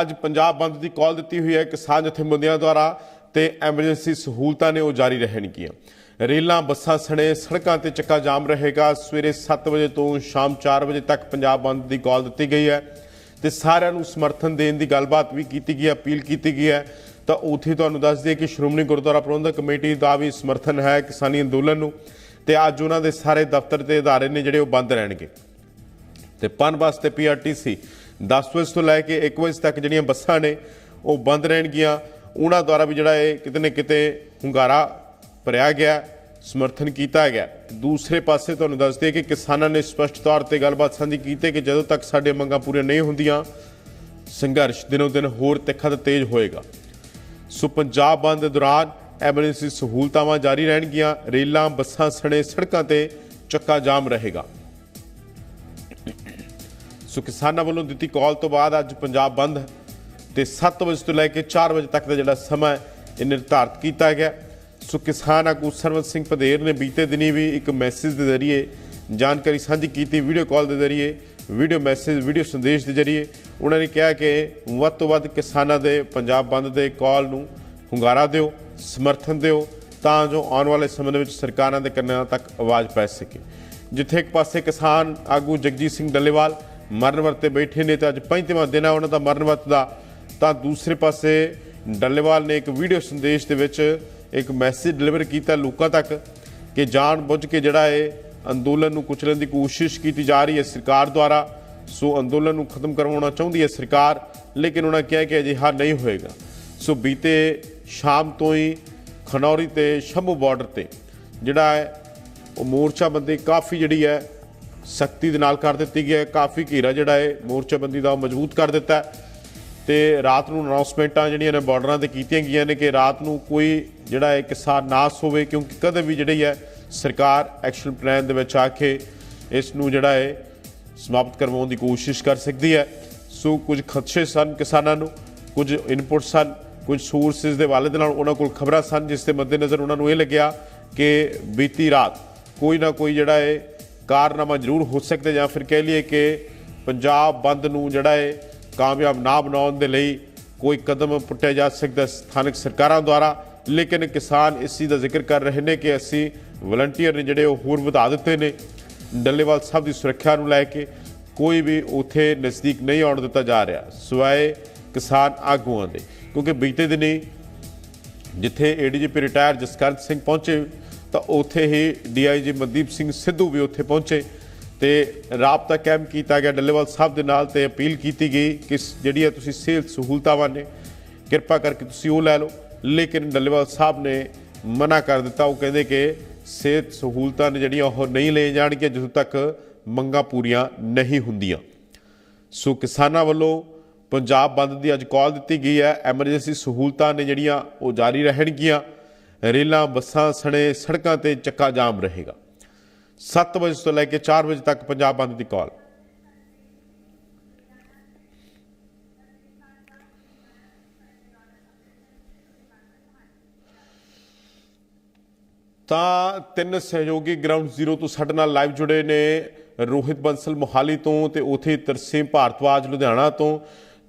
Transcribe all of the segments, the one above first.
ਅੱਜ ਪੰਜਾਬ ਬੰਦ ਦੀ ਕਾਲ ਦਿੱਤੀ ਹੋਈ ਹੈ ਕਿਸਾਨ ਜਥੇਬੰਦੀਆਂ ਦੁਆਰਾ ਤੇ ਐਮਰਜੈਂਸੀ ਸਹੂਲਤਾਂ ਨੇ ਉਹ ਜਾਰੀ ਰਹਿਣਗੀਆਂ। ਰੇਲਾਂ, ਬੱਸਾਂ ਸਣੇ, ਸੜਕਾਂ ਤੇ ਚੱਕਾ ਜਾਮ ਰਹੇਗਾ। ਸਵੇਰੇ 7 ਵਜੇ ਤੋਂ ਸ਼ਾਮ 4 ਵਜੇ ਤੱਕ ਪੰਜਾਬ ਬੰਦ ਦੀ ਕਾਲ ਦਿੱਤੀ ਗਈ ਹੈ ਤੇ ਸਾਰਿਆਂ ਨੂੰ ਸਮਰਥਨ ਦੇਣ ਦੀ ਗੱਲਬਾਤ ਵੀ ਕੀਤੀ ਗਈ ਹੈ, ਅਪੀਲ ਕੀਤੀ ਗਈ ਹੈ। ਤਾਂ ਉੱਥੇ ਤੁਹਾਨੂੰ ਦੱਸ ਦਈਏ ਕਿ ਸ਼੍ਰੋਮਣੀ ਗੁਰਦੁਆਰਾ ਪ੍ਰਬੰਧਕ ਕਮੇਟੀ ਦਾ ਵੀ ਸਮਰਥਨ ਹੈ ਕਿਸਾਨੀ ਅੰਦੋਲਨ ਨੂੰ ਤੇ ਅੱਜ ਉਹਨਾਂ ਦੇ ਸਾਰੇ ਦਫ਼ਤਰ ਤੇ ਅਦਾਰੇ ਨੇ ਜਿਹੜੇ ਉਹ ਬੰਦ ਰਹਿਣਗੇ। ਤੇ ਪਨ ਬੱਸ ਤੇ ਪੀਆਰਟੀਸੀ 10 ਵਜੇ ਤੋਂ ਲੈ ਕੇ 1 ਵਜੇ ਤੱਕ ਜਿਹੜੀਆਂ ਬੱਸਾਂ ਨੇ, ਉਹ ਬੰਦ ਰਹਿਣਗੀਆਂ। ਉਹਨਾਂ ਦੁਆਰਾ ਵੀ ਜਿਹੜਾ ਇਹ ਕਿਤੇ ਨਾ ਕਿਤੇ ਹੁੰਗਾਰਾ ਭਰਿਆ ਗਿਆ, ਸਮਰਥਨ ਕੀਤਾ ਗਿਆ। ਦੂਸਰੇ ਪਾਸੇ ਤੁਹਾਨੂੰ ਦੱਸ ਦਈਏ ਕਿ ਕਿਸਾਨਾਂ ਨੇ ਸਪਸ਼ਟ ਤੌਰ ਤੇ ਗੱਲਬਾਤ ਸਾਂਝੀ ਕੀਤੀ ਕਿ ਜਦੋਂ ਤੱਕ ਸਾਡੇ ਮੰਗਾਂ ਪੂਰੀਆਂ ਨਹੀਂ ਹੁੰਦੀਆਂ, ਸੰਘਰਸ਼ ਦਿਨੋ ਦਿਨ ਹੋਰ ਤਿੱਖਾ ਤੇ ਤੇਜ਼ ਹੋਏਗਾ। ਸੋ ਪੰਜਾਬ ਬੰਦ ਦੇ ਦੌਰਾਨ ਐਮਰਜੈਂਸੀ ਸਹੂਲਤਾਂ ਜਾਰੀ ਰਹਿਣਗੀਆਂ, ਰੇਲਾਂ, ਬੱਸਾਂ ਸਣੇ ਸੜਕਾਂ ਤੇ ਚੱਕਾ ਜਾਮ ਰਹੇਗਾ। ਸੋ ਕਿਸਾਨਾਂ ਵੱਲੋਂ ਦਿੱਤੀ ਕਾਲ ਤੋਂ ਬਾਅਦ ਅੱਜ ਪੰਜਾਬ ਬੰਦ ਹੈ ਤੇ 7 ਵਜੇ ਤੋਂ ਲੈ ਕੇ 4 ਵਜੇ ਤੱਕ ਦਾ ਜਿਹੜਾ ਸਮਾਂ ਹੈ, ਇਹ ਨਿਰਧਾਰਤ ਕੀਤਾ ਗਿਆ। ਸੋ ਕਿਸਾਨ ਆਗੂ ਸਰਵਤ ਸਿੰਘ ਪਧੇਰ ਨੇ ਬੀਤੇ ਦਿਨੀ ਵੀ ਇੱਕ ਮੈਸੇਜ ਦੇ ਜ਼ਰੀਏ ਜਾਣਕਾਰੀ ਸਾਂਝੀ ਕੀਤੀ ਵੀਡੀਓ ਕਾਲ ਦੇ ਜ਼ਰੀਏ ਵੀਡੀਓ ਮੈਸੇਜ ਵੀਡੀਓ ਸੰਦੇਸ਼ ਦੇ ਜ਼ਰੀਏ। ਉਹਨਾਂ ਨੇ ਕਿਹਾ ਕਿ ਵੱਧ ਤੋਂ ਵੱਧ ਕਿਸਾਨਾਂ ਦੇ ਪੰਜਾਬ ਬੰਦ ਦੇ ਕਾਲ ਨੂੰ ਹੁੰਗਾਰਾ ਦਿਓ ਸਮਰਥਨ ਦਿਓ ਤਾਂ ਜੋ ਆਉਣ ਵਾਲੇ ਸਮੇਂ ਦੇ ਵਿੱਚ ਸਰਕਾਰਾਂ ਦੇ ਕੰਨਾਂ ਤੱਕ ਆਵਾਜ਼ ਪੈ ਸਕੇ। ਜਿੱਥੇ ਇੱਕ ਪਾਸੇ ਕਿਸਾਨ ਆਗੂ ਜਗਜੀਤ ਸਿੰਘ ਡੱਲੇਵਾਲ ਮਰਨ ਵਰਤੇ ਬੈਠੇ ਨੇ ਤਾਂ ਅੱਜ 35ਵਾਂ ਦਿਨ ਹੈ ਉਹਨਾਂ ਦਾ ਮਰਨ ਵਰਤ ਦਾ। ਤਾਂ ਦੂਸਰੇ ਪਾਸੇ ਡੱਲੇਵਾਲ ਨੇ ਇੱਕ ਵੀਡੀਓ ਸੰਦੇਸ਼ ਦੇ ਵਿੱਚ ਇੱਕ ਮੈਸੇਜ ਡਿਲੀਵਰ ਕੀਤਾ ਲੋਕਾਂ ਤੱਕ ਕਿ ਜਾਣ ਬੁੱਝ ਕੇ ਜਿਹੜਾ ਇਹ ਅੰਦੋਲਨ ਨੂੰ ਕੁਚਲਣ ਦੀ ਕੋਸ਼ਿਸ਼ ਕੀਤੀ ਜਾ ਰਹੀ ਹੈ ਸਰਕਾਰ ਦੁਆਰਾ। ਸੋ ਅੰਦੋਲਨ ਨੂੰ ਖਤਮ ਕਰਵਾਉਣਾ ਚਾਹੁੰਦੀ ਹੈ ਸਰਕਾਰ, ਲੇਕਿਨ ਉਹਨਾਂ ਕਿਹਾ ਕਿ ਅਜਿਹਾ ਨਹੀਂ ਹੋਏਗਾ। ਸੋ ਬੀਤੇ ਸ਼ਾਮ ਤੋਂ ਹੀ ਖਨੌਰੀ ਤੇ ਸ਼ੰਭੂ ਬਾਰਡਰ ਤੇ ਜਿਹੜਾ ਹੈ ਉਹ ਮੋਰਚਾ ਬੰਦੇ ਕਾਫੀ ਜਿਹੜੀ ਹੈ ਸਖਤੀ ਦੇ ਨਾਲ ਕਰ ਦਿੱਤੀ ਗਈ ਹੈ। ਕਾਫੀ ਘੇਰਾ ਜਿਹੜਾ ਹੈ, ਮੋਰਚਾਬੰਦੀ ਦਾ ਉਹ ਮਜ਼ਬੂਤ ਕਰ ਦਿੱਤਾ ਹੈ। ਤੇ ਰਾਤ ਨੂੰ ਅਨਾਉਂਸਮੈਂਟਾਂ ਜਿਹੜੀਆਂ ਨੇ ਬਾਰਡਰਾਂ ਤੇ ਕੀਤੀਆਂ ਗਈਆਂ ਨੇ ਕਿ ਰਾਤ ਨੂੰ ਕੋਈ ਜਿਹੜਾ ਹੈ ਕਿਸਾਨ ਨਾਸ ਹੋਵੇ, ਕਿਉਂਕਿ ਕਦੇ ਵੀ ਜਿਹੜੀ ਹੈ, ਸਰਕਾਰ ਐਕਸ਼ਨ ਪਲਾਨ ਦੇ ਵਿੱਚ ਆ ਕੇ ਇਸ ਨੂੰ ਜਿਹੜਾ ਹੈ, ਸਮਾਪਤ ਕਰਵਾਉਣ ਦੀ ਕੋਸ਼ਿਸ਼ ਕਰ ਸਕਦੀ ਹੈ। ਸੋ ਕੁਝ ਖਦਸ਼ੇ ਸਨ ਕਿਸਾਨਾਂ ਨੂੰ, ਕੁਝ ਇਨਪੁਟ ਸਨ, ਕੁਝ ਸੋਰਸਸ ਦੇ ਵਾਲੇ ਦੇ ਨਾਲ ਉਹਨਾਂ ਕੋਲ ਖਬਰਾਂ ਸਨ, ਜਿਸ ਦੇ ਮੱਦੇਨਜ਼ਰ ਉਹਨਾਂ ਨੂੰ ਇਹ ਲੱਗਿਆ ਕਿ ਬੀਤੀ ਰਾਤ ਕੋਈ ਨਾ ਕੋਈ ਜਿਹੜਾ ਹੈ ਕਾਰਨਾਮਾ ਜ਼ਰੂਰ ਹੋ ਸਕਦਾ ਜਾਂ ਫਿਰ ਕਹਿ ਲਈਏ ਕਿ ਪੰਜਾਬ ਬੰਦ ਨੂੰ ਜਿਹੜਾ ਹੈ ਕਾਮਯਾਬ ਨਾ ਬਣਾਉਣ ਦੇ ਲਈ ਕੋਈ ਕਦਮ ਪੁੱਟਿਆ ਜਾ ਸਕਦਾ ਸਥਾਨਕ ਸਰਕਾਰਾਂ ਦੁਆਰਾ। ਲੇਕਿਨ ਕਿਸਾਨ ਇਸ ਚੀਜ਼ ਦਾ ਜ਼ਿਕਰ ਕਰ ਰਹੇ ਨੇ ਕਿ ਅਸੀਂ ਵਲੰਟੀਅਰ ਨੇ ਜਿਹੜੇ ਉਹ ਹੋਰ ਵਧਾ ਦਿੱਤੇ ਨੇ। ਡੱਲੇਵਾਲ ਸਾਹਿਬ ਦੀ ਸੁਰੱਖਿਆ ਨੂੰ ਲੈ ਕੇ ਕੋਈ ਵੀ ਉਥੇ ਨਜ਼ਦੀਕ ਨਹੀਂ ਆਉਣ ਦਿੱਤਾ ਜਾ ਰਿਹਾ। ਸਿਵਾਏ ਕਿਸਾਨ ਆਗੂਆਂ ਦੇ। ਕਿਉਂਕਿ ਬੀਤੇ ਦਿਨੀ ਜਿੱਥੇ ਏਡੀਜੀਪੀ ਰਿਟਾਇਰ ਜਸਕਰਨ ਸਿੰਘ ਪਹੁੰਚੇ ਤਾਂ ਉੱਥੇ ਹੀ ਡੀਆਈਜੀ ਮਨਦੀਪ ਸਿੰਘ ਸਿੱਧੂ ਵੀ ਉੱਥੇ ਪਹੁੰਚੇ ਤੇ ਰਾਬਤਾ ਕੈਂਪ ਕੀਤਾ ਗਿਆ। ਡੱਲੇਵਾਲ ਸਾਹਿਬ ਦੇ ਨਾਲ ਤੇ ਅਪੀਲ ਕੀਤੀ ਗਈ ਕਿ ਸ- ਜਿਹੜੀਆਂ ਤੁਸੀਂ ਸਿਹਤ ਸਹੂਲਤਾਂ ਨੇ, ਕਿਰਪਾ ਕਰਕੇ ਤੁਸੀਂ ਉਹ ਲੈ ਲਓ। ਲੇਕਿਨ ਡੱਲੇਵਾਲ ਸਾਹਿਬ ਨੇ ਮਨਾ ਕਰ ਦਿੱਤਾ। ਉਹ ਕਹਿੰਦੇ ਕਿ ਸਿਹਤ ਸਹੂਲਤਾਂ ਨੇ ਜਿਹੜੀਆਂ ਉਹ ਨਹੀਂ ਲੈ ਜਾਣਗੀਆਂ ਜਦੋਂ ਤੱਕ ਮੰਗਾਂ ਪੂਰੀਆਂ ਨਹੀਂ ਹੁੰਦੀਆਂ। ਸੋ ਕਿਸਾਨਾਂ ਵੱਲੋਂ ਪੰਜਾਬ ਬੰਦ ਦੀ ਅੱਜ ਕਾਲ ਦਿੱਤੀ ਗਈ ਹੈ। ਐਮਰਜੈਂਸੀ ਸਹੂਲਤਾਂ ਨੇ ਜਿਹੜੀਆਂ ਉਹ ਜਾਰੀ ਰਹਿਣਗੀਆਂ। ਰੇਲਾਂ, ਬੱਸਾਂ, ਸਣੇ, ਸੜਕਾਂ ਤੇ ਚੱਕਾ ਜਾਮ ਰਹੇਗਾ। 7 ਵਜੇ ਤੋਂ ਲੈ ਕੇ 4 ਵਜੇ ਤੱਕ ਪੰਜਾਬ ਬੰਦ ਦੀ ਕਾਲ। ਤਾਂ ਤਿੰਨ ਸਹਿਯੋਗੀ ਗਰਾਊਂਡ ਜ਼ੀਰੋ ਤੋਂ ਸਾਡੇ ਨਾਲ ਲਾਈਵ ਜੁੜੇ ਨੇ ਰੋਹਿਤ ਬੰਸਲ ਮੋਹਾਲੀ ਤੋਂ ਤੇ ਉਥੇ ਤਰਸੇਮ ਭਾਰਤਵਾਜ ਲੁਧਿਆਣਾ ਤੋਂ।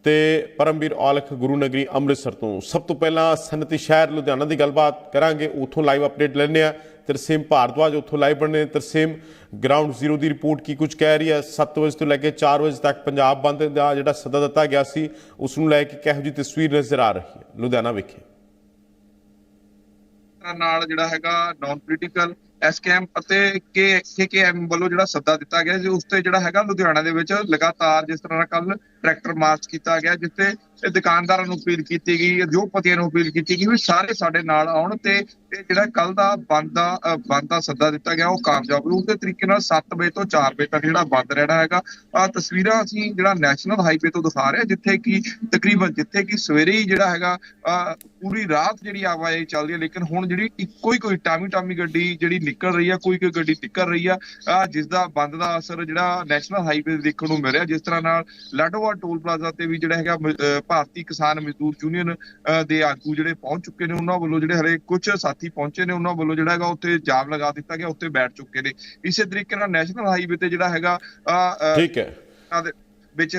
ਤੇ ਪਰਮਵੀਰ ਔਲਖ ਗੁਰੂ ਨਗਰੀ ਅੰਮ੍ਰਿਤਸਰ ਤੋਂ। ਸਭ ਤੋਂ ਪਹਿਲਾਂ ਸਨਅਤੀ ਸ਼ਹਿਰ ਲੁਧਿਆਣਾ ਦੀ ਗੱਲਬਾਤ ਕਰਾਂਗੇ। ਉਥੋਂ ਲਾਈਵ ਅਪਡੇਟ ਲੈਣੇ ਆ ਤਰਸੇਮ ਭਾਰਦਵਾਜ ਉਥੋਂ ਲਾਈਵ ਬਣਨੇ ਨੇ। ਤਰਸੇਮ ਗਰਾਊਂਡ ਜ਼ੀਰੋ ਦੀ ਰਿਪੋਰਟ ਕੀ ਕੁਝ ਕਹਿ ਰਹੀ ਹੈ? 7 ਵਜੇ ਤੋਂ ਲੈ ਕੇ 4 ਵਜੇ ਤੱਕ ਪੰਜਾਬ ਬੰਦ ਦਾ ਜਿਹੜਾ ਸੱਦਾ ਦਿੱਤਾ ਗਿਆ ਸੀ, ਉਸ ਨੂੰ ਲੈ ਕੇ ਕਿਹੋ ਜਿਹੀ ਤਸਵੀਰ ਨਜ਼ਰ ਆ ਰਹੀ ਹੈ? ਲੁਧਿਆਣਾ ਵਿਖੇ। ਨਾਲ ਜਿਹੜਾ ਹੈਗਾ ਨਾਨ ਪੋਲੀਟੀਕਲ ਐਸਕੇਐਮ ਅਤੇ ਕੇ ਕੇਕੇਐਮ ਵੱਲੋਂ ਜਿਹੜਾ ਸੱਦਾ ਦਿੱਤਾ ਗਿਆ ਜੀ ਉਸ ਤੇ ਜਿਹੜਾ ਹੈਗਾ ਲੁਧਿਆਣਾ ਦੇ ਵਿੱਚ ਲਗਾਤਾਰ ਜਿਸ ਤਰ੍ਹਾਂ ਕੱਲ ਟਰੈਕਟਰ ਮਾਰਚ ਕੀਤਾ ਗਿਆ, ਜਿੱਥੇ ਦੁਕਾਨਦਾਰਾਂ ਨੂੰ ਅਪੀਲ ਕੀਤੀ ਗਈ ਉਦਯੋਗਪਤੀਆਂ ਨੂੰ ਅਪੀਲ ਕੀਤੀ ਗਈ ਵੀ ਸਾਰੇ ਸਾਡੇ ਨਾਲ ਆਉਣ ਤੇ ਇਹ ਜਿਹੜਾ ਕੱਲ ਦਾ ਬੰਦ ਦਾ ਬੰਦ ਦਾ ਸੱਦਾ ਦਿੱਤਾ ਗਿਆ ਉਹ ਕਾਮਯਾਬ ਰੂ ਉਸੇ ਤਰੀਕੇ ਨਾਲ 7 ਵਜੇ ਤੋਂ 4 ਵਜੇ ਤੱਕ ਜਿਹੜਾ ਬੰਦ ਰਹਿਣਾ ਹੈਗਾ ਆ ਤਸਵੀਰਾਂ ਅਸੀਂ ਜਿਹੜਾ ਨੈਸ਼ਨਲ ਹਾਈਵੇ ਤੋਂ ਦਿਖਾ ਰਹੇ ਹਾਂ, ਜਿੱਥੇ ਕਿ ਤਕਰੀਬਨ ਜਿੱਥੇ ਕਿ ਸਵੇਰੇ ਹੀ ਜਿਹੜਾ ਹੈਗਾ ਅ, ਪੂਰੀ ਰਾਤ ਜਿਹੜੀ ਆਵਾਜਾਈ ਚੱਲਦੀ ਹੈ ਲੇਕਿਨ ਹੁਣ ਜਿਹੜੀ ਇੱਕੋ ਹੀ ਕੋਈ ਟਾਮੀ ਟਾਮੀ ਗੱਡੀ ਜਿਹੜੀ ਨਿਕਲ ਰਹੀ ਆ ਕੋਈ ਕੋਈ ਗੱਡੀ ਨਿਕਲ ਰਹੀ ਆ ਅ, ਜਿਸ ਦਾ ਬੰਦ ਦਾ ਅਸਰ ਜਿਹੜਾ ਨੈਸ਼ਨਲ ਹਾਈਵੇ ਦੇਖਣ ਨੂੰ ਮਿਲ ਰਿਹਾ ਜਿਸ ਤਰ੍ਹਾਂ ਨਾਲ ਲਾਡੋਵਾ ਟੋਲ ਪਲਾਜ਼ਾ ਤੇ ਵੀ ਜਿਹੜਾ ਹੈਗਾ ਭਾਰਤੀ ਕਿਸਾਨ ਮਜ਼ਦੂਰ ਯੂਨੀਅਨ ਦੇ ਆਗੂ ਜਿਹੜੇ ਪਹੁੰਚ ਚੁੱਕੇ ਨੇ ਉਹਨਾਂ ਵੱਲੋਂ ਜਿਹੜੇ ਹਲੇ ਕੁਝ ਸਾਥੀ ਪਹੁੰਚੇ ਨੇ ਉਹਨਾਂ ਵੱਲੋਂ ਜਿਹੜਾ ਹੈਗਾ ਉੱਥੇ ਜਾਮ ਲਗਾ ਦਿੱਤਾ ਗਿਆ ਉੱਥੇ ਬੈਠ ਚੁੱਕੇ ਨੇ। ਇਸੇ ਤਰੀਕੇ ਨਾਲ ਨੈਸ਼ਨਲ ਹਾਈਵੇ ਤੇ ਜਿਹੜਾ ਹੈਗਾ ਠੀਕ ਹੈ। ਵਿੱਚ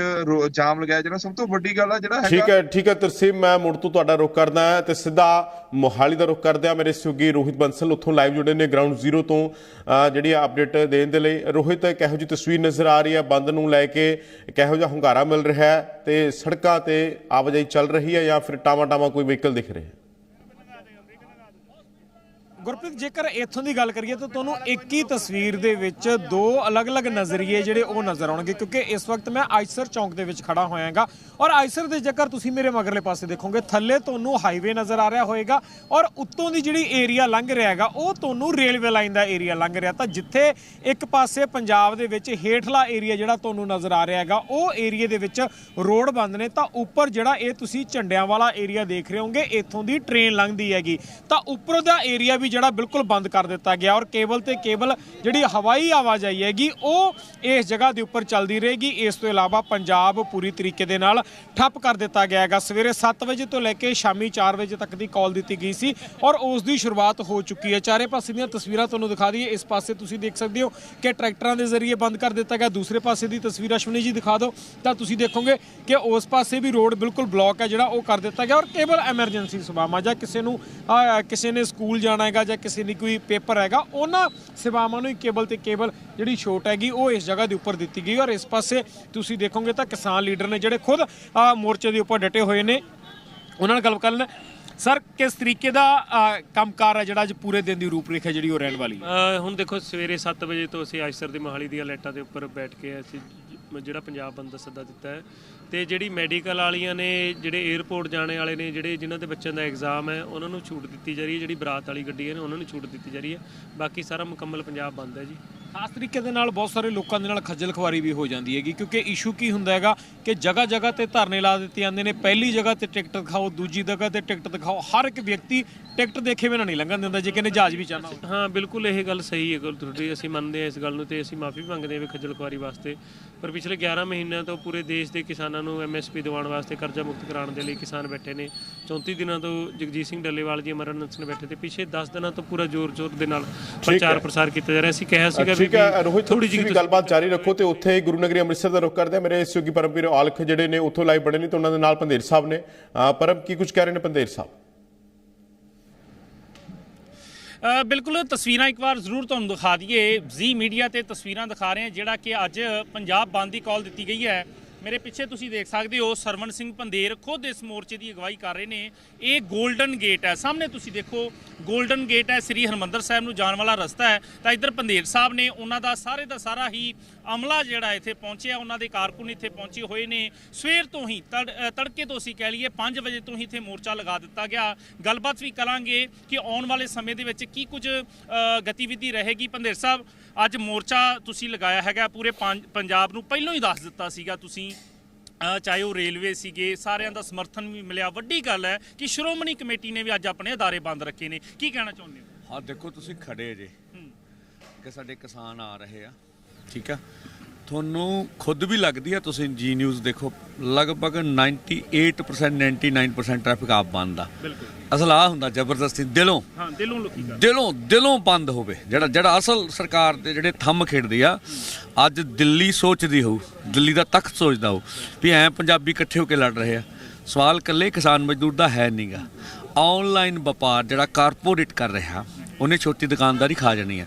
ਜਾਮ ਲਗਾਇਆ ਜਿਹੜਾ ਸਭ ਤੋਂ ਵੱਡੀ ਗੱਲ ਆ ਜਿਹੜਾ ਠੀਕ ਹੈ ਠੀਕ ਹੈ ਤਰਸੀਮ ਮੈਂ ਮੁੜ ਤੋਂ ਤੁਹਾਡਾ ਰੁਖ ਕਰਦਾ ਤੇ ਸਿੱਧਾ ਮੋਹਾਲੀ ਦਾ ਰੁਖ ਕਰਦੇ ਆ ਮੇਰੇ ਸਹਿਯੋਗੀ ਰੋਹਿਤ ਬੰਸਲ ਉੱਥੋਂ ਲਾਈਵ ਜੁੜੇ ਨੇ ਗਰਾਊਂਡ ਜ਼ੀਰੋ ਤੋਂ। ਅਹ, ਜਿਹੜੀ ਅਪਡੇਟ ਦੇਣ ਦੇ ਲਈ। ਰੋਹਿਤ ਇੱਕ ਇਹੋ ਜਿਹੀ ਤਸਵੀਰ ਨਜ਼ਰ ਆ ਰਹੀ ਹੈ? ਬੰਦ ਨੂੰ ਲੈ ਕੇ ਕਿਹੋ ਜਿਹਾ ਹੁੰਗਾਰਾ ਮਿਲ ਰਿਹਾ ਹੈ ਤੇ ਸੜਕਾਂ ਤੇ ਆਵਾਜਾਈ ਚੱਲ ਰਹੀ ਹੈ ਜਾਂ ਫਿਰ ਟਾਵਾ ਟਾਵਾ ਕੋਈ ਵਹੀਕਲ ਦਿਖ ਰਿਹਾ ਹੈ? ਗੁਰਪ੍ਰੀਤ, ਜੇਕਰ ਇੱਥੋਂ ਦੀ ਗੱਲ ਕਰੀਏ ਤਾਂ ਤੁਹਾਨੂੰ ਇੱਕ ਹੀ ਤਸਵੀਰ ਦੇ ਵਿੱਚ ਦੋ ਅਲੱਗ-ਅਲੱਗ ਨਜ਼ਰੀਏ ਜਿਹੜੇ ਉਹ ਨਜ਼ਰ ਆਉਣਗੇ, ਕਿਉਂਕਿ ਇਸ ਵਕਤ ਮੈਂ ਆਈਸਰ ਚੌਂਕ ਦੇ ਵਿੱਚ ਖੜਾ ਹੋਇਆਗਾ ਔਰ ਆਈਸਰ ਦੇ ਜੇਕਰ ਤੁਸੀਂ ਮੇਰੇ ਮਗਰਲੇ ਪਾਸੇ ਦੇਖੋਗੇ, ਥੱਲੇ ਤੁਹਾਨੂੰ ਹਾਈਵੇ ਨਜ਼ਰ ਆ ਰਿਹਾ ਹੋਏਗਾ ਔਰ ਉੱਤੋਂ ਦੀ ਜਿਹੜੀ ਏਰੀਆ ਲੰਘ ਰਿਹਾ ਹੈਗਾ, ਉਹ ਤੁਹਾਨੂੰ ਰੇਲਵੇ ਲਾਈਨ ਦਾ ਏਰੀਆ ਲੰਘ ਰਿਹਾ। ਤਾਂ ਜਿੱਥੇ ਇੱਕ ਪਾਸੇ ਪੰਜਾਬ ਦੇ ਵਿੱਚ ਹੇਠਲਾ ਏਰੀਆ ਜਿਹੜਾ ਤੁਹਾਨੂੰ ਨਜ਼ਰ ਆ ਰਿਹਾ ਹੈਗਾ, ਉਹ ਏਰੀਆ ਦੇ ਵਿੱਚ ਰੋਡ ਬੰਦ ਨੇ, ਤਾਂ ਉੱਪਰ ਜਿਹੜਾ ਇਹ ਤੁਸੀਂ ਝੰਡਿਆਂ ਵਾਲਾ ਏਰੀਆ ਦੇਖ ਰਹੇ ਹੋਗੇ ਇੱਥੋਂ ਦੀ ਟ੍ਰੇਨ ਲੰਘਦੀ ਹੈਗੀ। ਤਾਂ ਉੱਪਰ ਦਾ ਏਰੀਆ ਵੀ ਜਿਹੜਾ ਬਿਲਕੁਲ ਬੰਦ ਕਰ ਦਿੱਤਾ ਗਿਆ ਔਰ ਕੇਵਲ ਤੇ ਕੇਵਲ ਜਿਹੜੀ ਹਵਾਈ ਆਵਾਜਾਈ ਹੈਗੀ, ਉਹ ਇਸ ਜਗ੍ਹਾ ਦੇ ਉੱਪਰ ਚੱਲਦੀ ਰਹੇਗੀ। ਇਸ ਤੋਂ ਇਲਾਵਾ ਪੰਜਾਬ ਪੂਰੀ ਤਰੀਕੇ ਦੇ ਨਾਲ ਠੱਪ ਕਰ ਦਿੱਤਾ ਗਿਆ ਹੈਗਾ। ਸਵੇਰੇ 7 ਵਜੇ ਤੋਂ ਲੈ ਕੇ ਸ਼ਾਮੀ 4 ਵਜੇ ਤੱਕ ਦੀ ਕਾਲ ਦਿੱਤੀ ਗਈ ਸੀ ਔਰ ਉਸ ਦੀ ਸ਼ੁਰੂਆਤ ਹੋ ਚੁੱਕੀ ਹੈ। ਚਾਰੇ ਪਾਸੇ ਦੀਆਂ ਤਸਵੀਰਾਂ ਤੁਹਾਨੂੰ ਦਿਖਾ ਦਈਏ। ਇਸ ਪਾਸੇ ਤੁਸੀਂ ਦੇਖ ਸਕਦੇ ਹੋ ਕਿ ਟਰੈਕਟਰਾਂ ਦੇ ਜ਼ਰੀਏ ਬੰਦ ਕਰ ਦਿੱਤਾ ਗਿਆ। ਦੂਸਰੇ ਪਾਸੇ ਦੀ ਤਸਵੀਰ ਅਸ਼ਵਨੀ ਜੀ ਦਿਖਾ ਦਿਓ, ਤਾਂ ਤੁਸੀਂ ਦੇਖੋਗੇ ਕਿ ਉਸ ਪਾਸੇ ਵੀ ਰੋਡ ਬਿਲਕੁਲ ਬਲੌਕ ਹੈ ਜਿਹੜਾ ਉਹ ਕਰ ਦਿੱਤਾ ਗਿਆ ਔਰ ਕੇਵਲ ਐਮਰਜੈਂਸੀ ਸੇਵਾਵਾਂ ਜਾਂ ਕਿਸੇ ਨੂੰ ਕਿਸੇ ਨੇ ਸਕੂਲ ਜਾਣਾ ਹੈਗਾ ਜਾਂ ਕਿਸੇ ਨੇ ਕੋਈ ਪੇਪਰ ਹੈਗਾ ਉਹਨਾਂ ਸੇਵਾਵਾਂ ਨੂੰ ਹੀ ਕੇਬਲ ਤੇ ਕੇਬਲ ਜਿਹੜੀ ਛੋਟ ਹੈਗੀ ਉਹ ਇਸ ਜਗ੍ਹਾ ਦੇ ਉੱਪਰ ਦਿੱਤੀ ਗਈ ਔਰ ਇਸ ਪਾਸੇ ਤੁਸੀਂ ਦੇਖੋਗੇ ਤਾਂ ਕਿਸਾਨ ਲੀਡਰ ਨੇ ਜਿਹੜੇ ਖੁਦ ਮੋਰਚੇ ਦੇ ਉੱਪਰ ਡਟੇ ਹੋਏ ਨੇ। ਉਹਨਾਂ ਨਾਲ ਗੱਲ ਕਰ ਲੈਣਾ ਸਰ ਕਿਸ ਤਰੀਕੇ ਦਾ ਅਹ, ਕੰਮਕਾਰ ਹੈ ਜਿਹੜਾ ਅੱਜ ਪੂਰੇ ਦਿਨ ਦੀ ਰੂਪਰੇਖਾ ਜਿਹੜੀ ਉਹ ਰਹਿਣ ਵਾਲੀ ਹੈ? ਹੁਣ ਦੇਖੋ ਸਵੇਰੇ 7 ਵਜੇ ਤੋਂ ਅਸੀਂ ਆਈਸਰ ਦੇ ਮੋਹਾਲੀ ਦੀਆਂ ਲਾਈਟਾਂ ਦੇ ਉੱਪਰ ਬੈਠ ਕੇ ਅਸੀਂ ਜਿਹੜਾ ਪੰਜਾਬ ਬੰਦ ਦਾ ਸੱਦਾ ਦਿੱਤਾ ਹੈ। ਤੇ ਜਿਹੜੀ ਮੈਡੀਕਲ ਵਾਲੀਆਂ ਨੇ, ਜਿਹੜੇ 에어ਪੋਰਟ ਜਾਣੇ ਵਾਲੇ ਨੇ, ਜਿਹੜੇ ਜਿਨ੍ਹਾਂ ਦੇ ਬੱਚਿਆਂ ਦਾ ਐਗਜ਼ਾਮ ਹੈ, ਉਹਨਾਂ ਨੂੰ ਛੂਟ ਦਿੱਤੀ ਜਾ ਰਹੀ ਹੈ। ਜਿਹੜੀ ਬਰਾਤ ਵਾਲੀ ਗੱਡੀ ਹੈ ਉਹਨਾਂ ਨੂੰ ਛੂਟ ਦਿੱਤੀ ਜਾ ਰਹੀ ਹੈ। ਬਾਕੀ ਸਾਰਾ ਮੁਕੰਮਲ ਪੰਜਾਬ ਬੰਦ ਹੈ ਜੀ। ਖਾਸ ਤਰੀਕੇ ਦੇ ਨਾਲ ਬਹੁਤ ਸਾਰੇ ਲੋਕਾਂ ਦੇ ਨਾਲ ਖੱਜਲ ਖਵਾਰੀ ਵੀ ਹੋ ਜਾਂਦੀ ਹੈਗੀ ਕਿਉਂਕਿ ਇਸ਼ੂ ਕੀ ਹੁੰਦਾ ਹੈਗਾ ਕਿ ਜਗ੍ਹਾ ਜਗ੍ਹਾ ਤੇ ਧਰਨੇ ਲਾ ਦਿੱਤੇ ਜਾਂਦੇ ਨੇ ਪਹਿਲੀ ਜਗ੍ਹਾ ਤੇ ਟਿਕਟ ਦਿਖਾਓ ਦੂਜੀ ਜਗ੍ਹਾ ਤੇ ਟਿਕਟ ਦਿਖਾਓ ਹਰ ਇੱਕ ਵਿਅਕਤੀ ਟਿਕਟ ਦੇਖੇ ਬਿਨਾਂ ਨਹੀਂ ਲੰਘਣ ਦਿੰਦਾ ਜੇ ਕਿਨੇ ਜਹਾਜ਼ ਵੀ ਚਾਹਨਾ ਹਾਂ ਬਿਲਕੁਲ ਇਹ ਗੱਲ ਸਹੀ ਹੈ ਗੱਲ ਤੁਹਾਡੀ ਅਸੀਂ ਮੰਨਦੇ ਹਾਂ ਇਸ ਗੱਲ ਨੂੰ ਤੇ ਅਸੀਂ ਮਾਫੀ ਮੰਗਦੇ ਹਾਂ ਵੀ ਖੱਜਲ ਖੁਆਰੀ ਵਾਸਤੇ। ਪਰ ਪਿਛਲੇ 11 ਮਹੀਨਿਆਂ ਤੋਂ ਪੂਰੇ ਦੇਸ਼ ਦੇ ਕਿਸਾਨਾਂ ਨੂੰ ਐਮਐਸਪੀ ਦਿਵਾਉਣ ਵਾਸਤੇ ਕਰਜ਼ਾ ਮੁਕਤ ਕਰਾਉਣ ਦੇ ਲਈ ਕਿਸਾਨ ਬੈਠੇ ਨੇ। 34 ਦਿਨਾਂ ਤੋਂ ਜਗਜੀਤ ਸਿੰਘ ਡੱਲੇਵਾਲ ਜੀ ਅਮਰਨ ਨਸਨ ਬੈਠੇ ਤੇ ਪਿਛੇ 10 ਦਿਨਾਂ ਤੋਂ ਪੂਰਾ ਜ਼ੋਰ ਜ਼ੋਰ ਦੇ ਨਾਲ ਪ੍ਰਚਾਰ ਪ੍ਰਸਾਰ ਕੀਤਾ ਜਾ ਰਿਹਾ। ਸੀ ਕਿਹਾ ਸੀਗਾ ਠੀਕ ਹੈ ਰੋਹਿਤ ਥੋੜੀ ਜਿਹੀ ਗੱਲਬਾਤ ਜਾਰੀ ਰੱਖੋ ਤੇ ਉੱਥੇ ਗੁਰੂ ਨਗਰੀ ਅੰਮ੍ਰਿਤਸਰ ਦਾ ਰੁਖ ਕਰਦੇ ਆ। ਮੇਰੇ ਸਹਿਯੋਗੀ ਪਰਮਵੀਰ ਔਲਖ ਜਿਹੜੇ ਨੇ ਉੱਥੋਂ ਲਾਈਵ ਬਣੇ ਨੇ ਤੇ ਉਹਨਾਂ ਦੇ ਨਾਲ ਪੰਦੇਰ ਸਾਹਿਬ ਨੇ। ਪਰਮ ਕੀ ਕੁਝ ਕਹਿ ਰਹੇ ਨੇ ਪੰਦੇਰ ਸਾਹਿਬ? ਬਿਲਕੁਲ ਤਸਵੀਰਾਂ ਇੱਕ ਵਾਰ ਜ਼ਰੂਰ ਤੁਹਾਨੂੰ ਦਿਖਾ ਦਈਏ। ਜ਼ੀ ਮੀਡੀਆ ਤੇ ਤਸਵੀਰਾਂ ਦਿਖਾ ਰਹੇ ਹਾਂ ਜਿਹੜਾ ਕਿ ਅੱਜ ਪੰਜਾਬ ਬੰਦ ਦੀ ਕਾਲ ਦਿੱਤੀ ਗਈ ਹੈ। ਮੇਰੇ ਪਿੱਛੇ ਤੁਸੀਂ ਦੇਖ ਸਕਦੇ ਹੋ ਸਰਵਣ ਸਿੰਘ ਪੰਦੇਰ ਖੁਦ ਇਸ ਮੋਰਚੇ ਦੀ ਅਗਵਾਈ ਕਰ ਰਹੇ ਨੇ। ਇਹ 골ਡਨ ਗੇਟ ਹੈ। ਸਾਹਮਣੇ ਤੁਸੀਂ ਦੇਖੋ 골ਡਨ ਗੇਟ ਹੈ। ਸ੍ਰੀ ਹਰਮੰਦਰ ਸਾਹਿਬ ਨੂੰ ਜਾਣ ਵਾਲਾ ਰਸਤਾ ਹੈ। ਤਾਂ ਇੱਧਰ ਪੰਦੇਰ ਸਾਹਿਬ ਨੇ ਉਹਨਾਂ ਦਾ ਸਾਰੇ ਦਾ ਸਾਰਾ ਹੀ ਅਮਲਾ ਜਿਹੜਾ ਇੱਥੇ ਪਹੁੰਚਿਆ। ਉਹਨਾਂ ਦੇ ਕਾਰਕੁਨ ਇੱਥੇ ਪਹੁੰਚੇ ਹੋਏ ਨੇ। ਸਵੇਰ ਤੋਂ ਹੀ ਤੜ- ਤੜਕੇ ਤੋਂ ਅਸੀਂ ਕਹਿ ਲਈਏ 5 ਵਜੇ ਤੋਂ ਹੀ ਇੱਥੇ ਮੋਰਚਾ ਲਗਾ ਦਿੱਤਾ ਗਿਆ। ਗੱਲਬਾਤ ਵੀ ਕਰਾਂਗੇ ਕਿ ਆਉਣ ਵਾਲੇ ਸਮੇਂ ਦੇ ਵਿੱਚ ਕੀ ਕੁਝ ਗਤੀਵਿਧੀ ਰਹੇਗੀ। ਪੰਦੇਰ ਸਾਹਿਬ, ਅੱਜ ਮੋਰਚਾ ਤੁਸੀਂ ਲਗਾਇਆ ਹੈਗਾ ਪੂਰੇ ਪੰਜ- ਪੰਜਾਬ ਨੂੰ। ਪਹਿਲਾਂ ਹੀ ਦੱਸ ਦਿੱਤਾ ਸੀਗਾ ਤੁਸੀਂ ਚਾਹੇ ਉਹ ਰੇਲਵੇ ਸੀਗੇ ਸਾਰਿਆਂ ਦਾ ਸਮਰਥਨ ਵੀ ਮਿਲਿਆ। ਵੱਡੀ ਗੱਲ ਹੈ ਕਿ ਸ਼੍ਰੋਮਣੀ ਕਮੇਟੀ ਨੇ ਵੀ ਅੱਜ ਆਪਣੇ ਅਦਾਰੇ ਬੰਦ ਰੱਖੇ ਨੇ। ਕੀ ਕਹਿਣਾ ਚਾਹੁੰਦੇ ਹੋ? ਹਾਂ ਦੇਖੋ ਤੁਸੀਂ ਖੜੇ ਜੇ ਕਿ ਸਾਡੇ ਕਿਸਾਨ ਆ ਰਹੇ ਆ ਠੀਕ ਆ? ਤੁਹਾਨੂੰ ਖੁਦ ਵੀ ਲੱਗਦੀ ਆ ਤੁਸੀਂ ਜੀ ਨਿਊਜ਼ ਦੇਖੋ ਲਗਭਗ 98% 99% ਟ੍ਰੈਫਿਕ ਆਪ ਬੰਦ ਆ। ਬਿਲਕੁਲ ਅਸਲ ਆ ਹੁੰਦਾ ਜ਼ਬਰਦਸਤੀ ਦਿਲੋਂ। ਹਾਂ ਦਿਲੋਂ ਲੋਕੀ ਦਿਲੋਂ ਦਿਲੋਂ ਬੰਦ ਹੋਵੇ। ਜਿਹੜਾ ਜਿਹੜਾ ਅਸਲ ਸਰਕਾਰ ਦੇ ਜਿਹੜੇ ਥੰਮ ਖੇਡਦੀ ਆ ਅੱਜ ਦਿੱਲੀ ਸੋਚਦੀ ਹੋਊ ਦਿੱਲੀ ਦਾ ਤਖਤ ਸੋਚਦਾ ਹੋਊ ਵੀ ਐ ਪੰਜਾਬੀ ਇਕੱਠੇ ਹੋ ਕੇ ਲੜ ਰਹੇ ਆ। ਸਵਾਲ ਕੱਲੇ ਕਿਸਾਨ ਮਜ਼ਦੂਰ ਦਾ ਹੈ ਨਹੀਂਗਾ ਆਨਲਾਈਨ ਵਪਾਰ ਜਿਹੜਾ ਕਾਰਪੋਰੇਟ ਕਰ ਰਿਹਾ ਉਹਨੇ ਛੋਟੀ ਦੁਕਾਨਦਾਰੀ ਖਾ ਜਾਣੀ ਆ।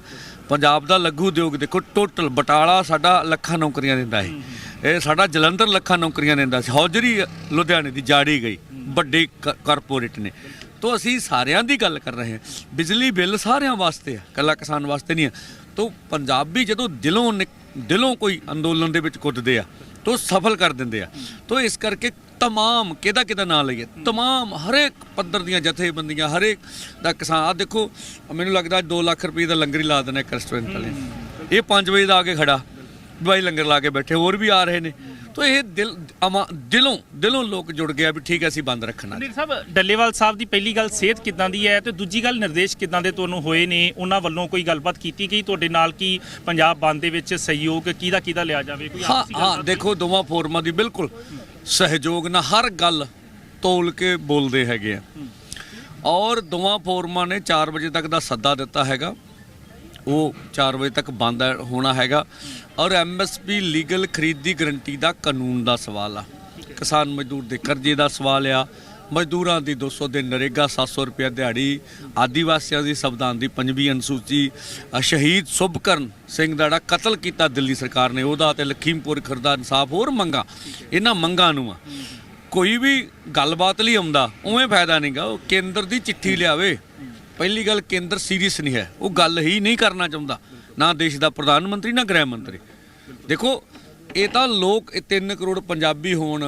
ਪੰਜਾਬ ਦਾ ਲਘੂ ਉਦਯੋਗ ਦੇਖੋ, ਟੋਟਲ ਬਟਾਲਾ ਸਾਡਾ ਲੱਖਾਂ ਨੌਕਰੀਆਂ ਦਿੰਦਾ ਹੈ ਇਹ ਸਾਡਾ ਜਲੰਧਰ ਲੱਖਾਂ ਨੌਕਰੀਆਂ ਦਿੰਦਾ ਸੀ। ਹੌਜਰੀ ਲੁਧਿਆਣੇ ਦੀ ਜਾੜੀ ਗਈ, ਵੱਡੇ ਕ- ਕਾਰਪੋਰੇਟ ਨੇ। ਤੋ ਅਸੀਂ ਸਾਰਿਆਂ ਦੀ ਗੱਲ ਕਰ ਰਹੇ ਹਾਂ। ਬਿਜਲੀ ਬਿੱਲ ਸਾਰਿਆਂ ਵਾਸਤੇ ਆ ਕੱਲਾ ਕਿਸਾਨ ਵਾਸਤੇ ਨਹੀਂ ਆ। ਤੋ ਪੰਜਾਬੀ ਜਦੋਂ ਦਿਲੋਂ ਨਿਕ- ਦਿਲੋਂ ਕੋਈ ਅੰਦੋਲਨ ਦੇ ਵਿੱਚ ਕੁੱਦਦੇ ਆ ਤੋ ਸਫਲ ਕਰ ਦਿੰਦੇ ਆ। ਤੋ ਇਸ ਕਰਕੇ ਤਮਾਮ ਕਿਹਦਾ ਕਿਹਦਾ ਨਾਂ ਲਈਏ, ਤਮਾਮ ਹਰੇਕ ਪੱਧਰ ਦੀਆਂ ਜਥੇਬੰਦੀਆਂ, ਹਰੇਕ ਦਾ ਕਿਸਾਨ ਆ ਦੇਖੋ, ਮੈਨੂੰ ਲੱਗਦਾ 2 ਲੱਖ ਰੁਪਏ ਦਾ ਲੰਗਰ ਹੀ ਲਾ ਦੇਣਾ ਇੱਕ ਰੈਸਟੋਰੈਂਟ ਵਾਲੇ ਇਹ 5 ਵਜੇ ਦਾ ਆ ਕੇ ਖੜਾ ਬਾਈ ਲੰਗਰ ਲਾ ਕੇ ਬੈਠੇ, ਹੋਰ ਵੀ ਆ ਰਹੇ ਨੇ। ਤੋ ਇਹ ਦਿਲ ਅਮਾ- ਦਿਲੋਂ ਦਿਲੋਂ ਲੋਕ ਜੁੜ ਗਿਆ ਵੀ ਠੀਕ ਹੈ ਅਸੀਂ ਬੰਦ ਰੱਖਣਾ ਪੰਦੇਰ ਸਾਹਿਬ ਡੱਲੇਵਾਲ ਸਾਹਿਬ ਦੀ ਪਹਿਲੀ ਗੱਲ ਸਿਹਤ ਕਿਦਾਂ ਦੀ ਹੈ ਤੇ ਦੂਜੀ ਗੱਲ ਨਿਰਦੇਸ਼ ਕਿਦਾਂ ਦੇ ਤੁਹਾਨੂੰ ਹੋਏ ਨੇ? ਉਹਨਾਂ ਵੱਲੋਂ ਕੋਈ ਗੱਲਬਾਤ ਕੀਤੀ ਗਈ? ਤੁਹਾਡੇ ਨਾਲ ਕੀ ਪੰਜਾਬ ਬੰਦ ਦੇ ਵਿੱਚ ਸਹਿਯੋਗ ਕਿਹਦਾ ਕਿਹਦਾ ਲਿਆ ਜਾਵੇ? ਕੋਈ ਹਾਂ ਆਪਸੀ ਹਾਂ ਗੱਲਬਾਤ ਦੇਖੋ ਦੋਵਾਂ ਫੋਰਮਾਂ ਦੀ ਬਿਲਕੁਲ ਸਹਿਯੋਗ ਨਾਲ ਹਰ ਗੱਲ ਤੋਲ ਕੇ ਬੋਲਦੇ ਹੈਗੇ ਆ। ਔਰ ਦੋਵਾਂ ਫੋਰਮਾਂ ਨੇ 4 ਵਜੇ ਤੱਕ ਦਾ ਸੱਦਾ ਦਿੱਤਾ ਹੈਗਾ। ਉਹ 4 ਵਜੇ ਤੱਕ ਬੰਦ ਹੋਣਾ ਹੈਗਾ। ਔਰ ਐਮਐਸਪੀ ਲੀਗਲ ਖਰੀਦੀ ਗਰੰਟੀ ਦਾ ਕਾਨੂੰਨ ਦਾ ਸਵਾਲ ਆ। ਕਿਸਾਨ ਮਜ਼ਦੂਰ ਦੇ ਕਰਜ਼ੇ ਦਾ ਸਵਾਲ ਆ। ਮਜ਼ਦੂਰਾਂ ਦੀ 200 ਦਿਨ ਨਰੇਗਾ 700 ਰੁਪਏ ਦਿਹਾੜੀ, ਆਦੀਵਾਸੀਆਂ ਦੀ ਸੰਵਿਧਾਨ ਦੀ ਪੰਜਵੀਂ ਅਨੁਸੂਚੀ ਸ਼ਹੀਦ ਸੁਭਕਰਨ ਸਿੰਘ ਦਾ ਜਿਹੜਾ ਕਤਲ ਕੀਤਾ ਦਿੱਲੀ ਸਰਕਾਰ ਨੇ, ਉਹਦਾ ਤੇ ਲਖੀਮਪੁਰ ਖਰਦਾ ਇਨਸਾਫ ਹੋਰ ਮੰਗਾ। ਇਹਨਾਂ ਮੰਗਾਂ ਨੂੰ ਆ। ਕੋਈ ਵੀ ਗੱਲਬਾਤ ਲਈ ਆਉਂਦਾ, ਉਵੇਂ ਫਾਇਦਾ ਨਹੀਂਗਾ ਉਹ ਕੇਂਦਰ ਦੀ ਚਿੱਠੀ ਲਿਆਵੇ। ਪਹਿਲੀ ਗੱਲ ਕੇਂਦਰ ਸੀਰੀਅਸ ਨਹੀਂ ਹੈ। ਉਹ ਗੱਲ ਹੀ ਨਹੀਂ ਕਰਨਾ ਚਾਹੁੰਦਾ। ਨਾ ਦੇਸ਼ ਦਾ ਪ੍ਰਧਾਨ ਮੰਤਰੀ, ਨਾ ਗ੍ਰਹਿ ਮੰਤਰੀ। ਦੇਖੋ, ਇਹ ਤਾਂ ਲੋਕ 3 ਕਰੋੜ ਪੰਜਾਬੀ ਹੋਣ,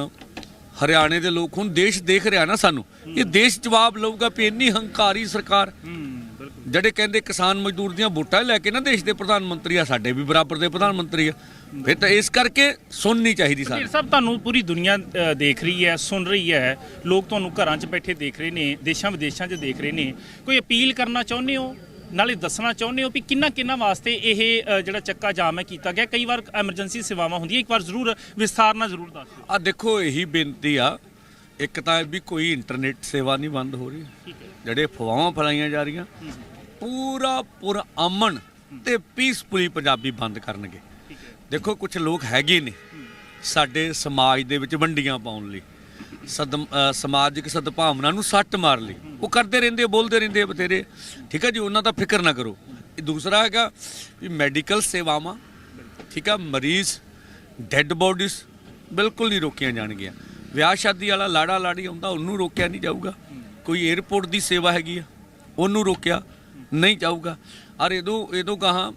ਹਰਿਆਣੇ ਦੇ ਲੋਕ ਹੁਣ, ਦੇਸ਼ ਦੇਖ ਰਿਹਾ ਨਾ ਸਾਨੂੰ। ਇਹ ਦੇਸ਼ ਜਵਾਬ ਲਊਗਾ ਵੀ ਇੰਨੀ ਹੰਕਾਰੀ ਸਰਕਾਰ। ਜਿਹੜੇ ਕਹਿੰਦੇ ਕਿਸਾਨ ਮਜ਼ਦੂਰ ਦੀਆਂ ਵੋਟਾਂ ਲੈ ਕੇ ਨਾ ਦੇਸ਼ ਦੇ ਪ੍ਰਧਾਨ ਮੰਤਰੀ ਆ, ਸਾਡੇ ਵੀ ਬਰਾਬਰ ਦੇ ਪ੍ਰਧਾਨ ਮੰਤਰੀ ਆ। ਫਿਰ ਤਾਂ ਇਸ ਕਰਕੇ ਸੁਣਨੀ ਚਾਹੀਦੀ ਸਾਨੂੰ। ਸਾਹਿਬ ਤੁਹਾਨੂੰ ਪੂਰੀ ਦੁਨੀਆ ਦੇਖ ਰਹੀ ਹੈ ਸੁਣ ਰਹੀ ਹੈ। ਲੋਕ ਤੁਹਾਨੂੰ ਘਰਾਂ 'ਚ ਬੈਠੇ ਦੇਖ ਰਹੇ ਨੇ ਦੇਸ਼ਾਂ ਵਿਦੇਸ਼ਾਂ 'ਚ ਦੇਖ ਰਹੇ ਨੇ। ਕੋਈ ਅਪੀਲ ਕਰਨਾ ਚਾਹੁੰਦੇ ਹੋ? ਨਾਲੇ ਦੱਸਣਾ ਚਾਹੁੰਦੇ ਹੋ ਵੀ ਕਿੰਨਾ ਕਿੰਨਾ ਵਾਸਤੇ ਇਹ ਜਿਹੜਾ ਚੱਕਾ ਜਾਮ ਹੈ ਕੀਤਾ ਗਿਆ? ਕਈ ਵਾਰ ਐਮਰਜੈਂਸੀ ਸੇਵਾਵਾਂ ਹੁੰਦੀਆਂ ਇੱਕ ਵਾਰ ਜ਼ਰੂਰ ਵਿਸਥਾਰ ਨਾਲ ਜ਼ਰੂਰ ਦੱਸ ਆ ਦੇਖੋ ਇਹੀ ਬੇਨਤੀ ਆ ਇੱਕ ਤਾਂ ਇਹ ਵੀ ਕੋਈ ਇੰਟਰਨੈਟ ਸੇਵਾ ਨਹੀਂ ਬੰਦ ਹੋ ਰਹੀ। ਜਿਹੜੇ ਅਫਵਾਹਾਂ ਫੈਲਾਈਆਂ ਜਾ ਰਹੀਆਂ ਪੂਰਾ ਪੂਰਾ ਅਮਨ ਤੇ ਪੀਸਫੁਲੀ ਪੰਜਾਬੀ ਬੰਦ ਕਰਨਗੇ। ਦੇਖੋ ਕੁਝ ਲੋਕ ਹੈਗੇ ਨੇ ਸਾਡੇ ਸਮਾਜ ਦੇ ਵਿੱਚ ਵੰਡੀਆਂ ਪਾਉਣ ਲਈ। ਸਦਮ ਸਮਾਜਿਕ ਸਦਭਾਵਨਾ ਨੂੰ ਸੱਟ ਮਾਰ ਲਈ। ਉਹ ਕਰਦੇ ਰਹਿੰਦੇ ਬੋਲਦੇ ਰਹਿੰਦੇ ਬਥੇਰੇ। ਠੀਕ ਹੈ ਜੀ, ਉਹਨਾਂ ਦਾ ਫਿਕਰ ਨਾ ਕਰੋ। ਇਹ ਦੂਸਰਾ ਹੈਗਾ ਵੀ ਮੈਡੀਕਲ ਸੇਵਾਵਾਂ, ਠੀਕ ਆ, ਮਰੀਜ਼, ਡੈੱਡ ਬੋਡੀਜ਼ ਬਿਲਕੁਲ ਨਹੀਂ ਰੋਕੀਆਂ ਜਾਣਗੀਆਂ। ਵਿਆਹ ਸ਼ਾਦੀ ਵਾਲਾ ਲਾੜਾ ਲਾੜੀ ਆਉਂਦਾ, ਉਹਨੂੰ ਰੋਕਿਆ ਨਹੀਂ ਜਾਊਗਾ। ਕੋਈ 에ਅਰਪੋਰਟ ਦੀ ਸੇਵਾ ਹੈਗੀ ਆ, ਉਹਨੂੰ ਰੋਕਿਆ ਨਹੀਂ ਜਾਊਗਾ। ਔਰ ਇਹਦੋਂ ਇਹਦੋਂ ਕਹਾ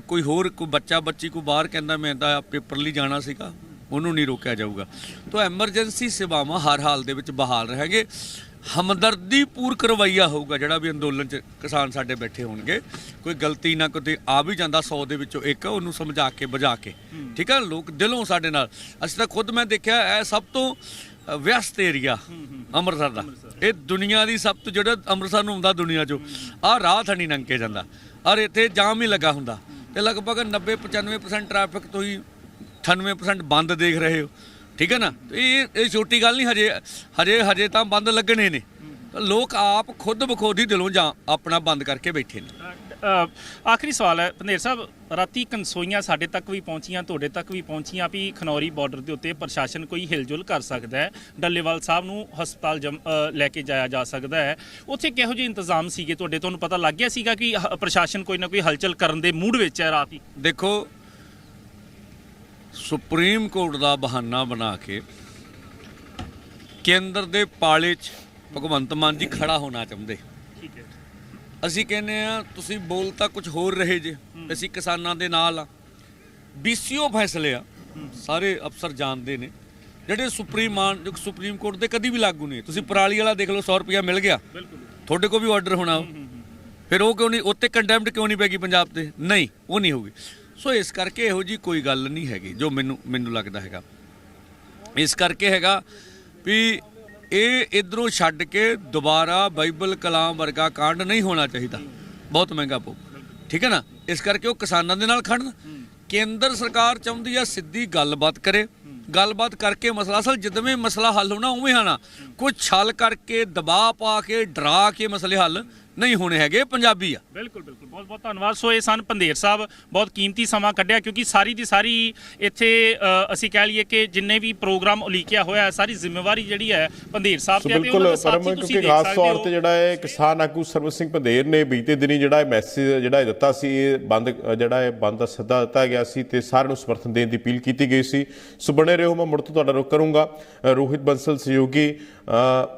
ਕੋਈ ਹੋਰ ਕੋਈ ਬੱਚਾ ਬੱਚੀ ਕੋ ਬਾਹਰ ਕਹਿੰਦਾ ਮੈਂ ਤਾਂ ਪੇਪਰ ਲਈ ਜਾਣਾ ਸੀਗਾ ਉਹਨੂੰ ਨਹੀਂ ਰੋਕਿਆ ਜਾਊਗਾ। ਤਾਂ ਐਮਰਜੈਂਸੀ ਸੇਵਾਵਾਂ ਹਰ ਹਾਲ ਦੇ ਵਿੱਚ ਬਹਾਲ ਰਹਿਣਗੇ। ਹਮਦਰਦੀ ਪੂਰਕ ਰਵੱਈਆ ਹੋਊਗਾ ਜਿਹੜਾ ਵੀ ਅੰਦੋਲਨ 'ਚ ਕਿਸਾਨ ਸਾਡੇ ਬੈਠੇ ਹੋਣਗੇ। ਕੋਈ ਗਲਤੀ ਨਾ ਕੋਈ ਆ ਵੀ ਜਾਂਦਾ 100 ਦੇ ਵਿੱਚੋਂ ਇੱਕ ਉਹਨੂੰ ਸਮਝਾ ਕੇ ਬੁਝਾ ਕੇ। ਠੀਕ ਹੈ ਲੋਕ ਦਿਲੋਂ ਸਾਡੇ ਨਾਲ। ਅਸੀਂ ਤਾਂ ਖੁਦ ਮੈਂ ਦੇਖਿਆ ਇਹ ਸਭ ਤੋਂ ਵਿਅਸਤ ਏਰੀਆ ਅੰਮ੍ਰਿਤਸਰ ਦਾ। ਇਹ ਦੁਨੀਆ ਦੀ ਸਭ ਤੋਂ ਜਿਹੜਾ ਅੰਮ੍ਰਿਤਸਰ ਨੂੰ ਹੁੰਦਾ ਦੁਨੀਆ 'ਚੋਂ ਆਹ ਰਾਹ ਥਣੀ ਲੰਘ ਕੇ ਜਾਂਦਾ। ਔਰ ਇੱਥੇ ਜਾਮ ਹੀ ਲੱਗਾ ਹੁੰਦਾ। ਤੇ ਲਗਭਗ 90 95% ਟ੍ਰੈਫਿਕ ਤੁਸੀਂ 98% ਬੰਦ ਦੇਖ ਰਹੇ ਹੋ। ਠੀਕ ਹੈ ਨਾ? ਇਹ ਇਹ ਛੋਟੀ ਗੱਲ ਨਹੀਂ, ਹਜੇ ਹਜੇ ਹਜੇ ਤਾਂ ਬੰਦ ਲੱਗਣੇ ਨੇ। ਲੋਕ ਆਪ ਖੁਦ ਬਖੋਦੀ ਦਿਲੋਂ ਜਾਂ ਆਪਣਾ ਬੰਦ ਕਰਕੇ ਬੈਠੇ ਨੇ। ਆਖਰੀ ਸਵਾਲ ਹੈ। ਪੰਦੇਰ ਸਾਹਿਬ ਰਾਤੀ ਕਨਸੋਈਆਂ ਸਾਡੇ ਤੱਕ ਵੀ ਪਹੁੰਚੀਆਂ ਤੁਹਾਡੇ ਤੱਕ ਵੀ ਪਹੁੰਚੀਆਂ ਵੀ ਖਨੌਰੀ ਬਾਰਡਰ ਦੇ ਉੱਤੇ ਪ੍ਰਸ਼ਾਸਨ ਕੋਈ ਹਿਲਜੁਲ ਕਰ ਸਕਦਾ ਹੈ। ਡੱਲੇਵਾਲ ਸਾਹਿਬ ਨੂੰ ਹਸਪਤਾਲ ਲੈ ਕੇ ਜਾਇਆ ਜਾ ਸਕਦਾ ਹੈ। ਉੱਥੇ ਕਿਹੋ ਜਿਹੇ ਇੰਤਜ਼ਾਮ ਸੀਗੇ? ਤੁਹਾਡੇ ਤੁਹਾਨੂੰ ਪਤਾ ਲੱਗ ਗਿਆ ਸੀਗਾ ਕਿ ਪ੍ਰਸ਼ਾਸਨ ਕੋਈ ਨਾ ਕੋਈ ਹਲਚਲ ਕਰਨ ਦੇ ਮੂਡ ਵਿੱਚ ਹੈ ਰਾਤ ਦੇਖੋ ਸੁਪਰੀਮ ਕੋਰਟ ਦਾ ਬਹਾਨਾ ਬਣਾ ਕੇ ਕੇਂਦਰ ਦੇ ਪਾਲੇ 'ਚ ਭਗਵੰਤ ਮਾਨ ਜੀ ਖੜਾ ਹੋਣਾ ਚਾਹੁੰਦੇ। ਠੀਕ ਹੈ। ਅਸੀਂ ਕਹਿੰਦੇ ਆ ਤੁਸੀਂ ਬੋਲ ਤਾਂ ਕੁਝ ਹੋਰ ਰਹੇ ਜੇ, ਅਸੀਂ ਕਿਸਾਨਾਂ ਦੇ ਨਾਲ ਆ। ਬੀਸੀਓ ਫੈਸਲੇ ਆ, ਸਾਰੇ ਅਫਸਰ ਜਾਣਦੇ ਨੇ। ਜਿਹੜੇ ਸੁਪਰੀਮ ਮਾਨ ਸੁਪਰੀਮ ਕੋਰਟ ਦੇ ਕਦੀ ਵੀ ਲਾਗੂ ਨਹੀਂ ਤੁਸੀਂ ਪਰਾਲੀ ਵਾਲਾ ਦੇਖ ਲਓ 100 ਰੁਪਇਆ ਮਿਲ ਗਿਆ। ਤੁਹਾਡੇ ਕੋਲ ਵੀ ਆਰਡਰ ਹੋਣਾ ਫਿਰ ਉਹ ਕਿਉਂ ਨਹੀਂ, ਉੱਤੇ ਕੰਡੈਮਡ ਕਿਉਂ ਨਹੀਂ ਪੈਗੀ ਪੰਜਾਬ ਤੇ? ਨਹੀਂ, ਉਹ ਨਹੀਂ ਹੋਊਗੀ। ਸੋ ਇਸ ਕਰਕੇ ਇਹੋ ਜੀ ਕੋਈ ਗੱਲ ਨਹੀਂ ਹੈਗੀ, ਜੋ ਮੈਨੂੰ ਮੈਨੂੰ ਲੱਗਦਾ ਹੈਗਾ। ਇਸ ਕਰਕੇ ਹੈਗਾ ਵੀ ਇਹ ਇਧਰੋਂ ਛੱਡ ਕੇ ਦੁਬਾਰਾ ਬਾਈਬਲ ਕਲਾਮ ਵਰਗਾ ਕਾਂਡ ਨਹੀਂ ਹੋਣਾ ਚਾਹੀਦਾ। ਬਹੁਤ ਮਹਿੰਗਾ ਪਊ ਠੀਕ ਹੈ ਨਾ? ਇਸ ਕਰਕੇ ਉਹ ਕਿਸਾਨਾਂ ਦੇ ਨਾਲ ਖੜਨ। ਕੇਂਦਰ ਸਰਕਾਰ ਚਾਹੁੰਦੀ ਆ ਸਿੱਧੀ ਗੱਲਬਾਤ ਕਰੇ। ਗੱਲਬਾਤ ਕਰਕੇ ਮਸਲਾ, ਅਸਲ ਜਿੱਦਵੇਂ ਮਸਲਾ ਹੱਲ ਹੋਣਾ, ਉਵੇਂ ਆਣਾ ਕੋਈ ਛਲ ਕਰਕੇ, ਦਬਾਅ ਪਾ ਕੇ, ਡਰਾ ਕੇ ਮਸਲੇ ਹੱਲ। ਨਹੀਂ ਹੋਣੇ ਹੈਗੇ ਪੰਜਾਬੀ ਆ। ਬਿਲਕੁਲ ਬਿਲਕੁਲ। ਬਹੁਤ ਬਹੁਤ ਧੰਨਵਾਦ। ਸੋ ਇਹ ਸਨ ਪੰਦੇਰ ਸਾਹਿਬ। ਬਹੁਤ ਕੀਮਤੀ ਸਮਾਂ ਕੱਢਿਆ ਕਿਉਂਕਿ ਸਾਰੀ ਦੀ ਸਾਰੀ ਇੱਥੇ ਅਸੀਂ ਕਹਿ ਲਈਏ ਕਿ ਜਿੰਨੇ ਵੀ ਪ੍ਰੋਗਰਾਮ ਉਲੀਕਿਆ ਹੋਇਆ ਹੈ ਸਾਰੀ ਜ਼ਿੰਮੇਵਾਰੀ ਜਿਹੜੀ ਹੈ ਪੰਦੇਰ ਸਾਹਿਬ ਤੇ ਹੈ ਤੇ ਉਹਨਾਂ ਬਿਲਕੁਲ ਦੇ ਸਾਥੀ ਪਰਮ ਤੁਸੀਂ ਕਿਉਂਕਿ ਦੇਖ ਖਾਸ ਸਕਦੇ ਤੌਰ ਤੇ ਜਿਹੜਾ ਹੈ ਕਿਸਾਨ ਆਗੂ ਸਰਵਿਸ ਸਿੰਘ ਪੰਧੇਰ ਨੇ ਬੀਤੇ ਦਿਨੀ ਜਿਹੜਾ ਇਹ ਮੈਸੇਜ ਜਿਹੜਾ ਇਹ ਦਿੱਤਾ ਸੀ ਇਹ ਬੰਦ ਜਿਹੜਾ ਇਹ ਬੰਦ ਦਾ ਸੱਦਾ ਦਿੱਤਾ ਗਿਆ ਸੀ ਤੇ ਸਾਰਿਆਂ ਨੂੰ ਸਮਰਥਨ ਦੇਣ ਦੀ ਅਪੀਲ ਕੀਤੀ ਗਈ ਸੀ। ਸੋ ਬਣੇ ਰਹੋ ਮੈਂ ਮੁੜ ਤੋਂ ਤੁਹਾਡਾ ਰੁਕ ਕਰੂੰਗਾ। ਰੋਹਿਤ ਬੰਸਲ ਸਹਿਯੋਗੀ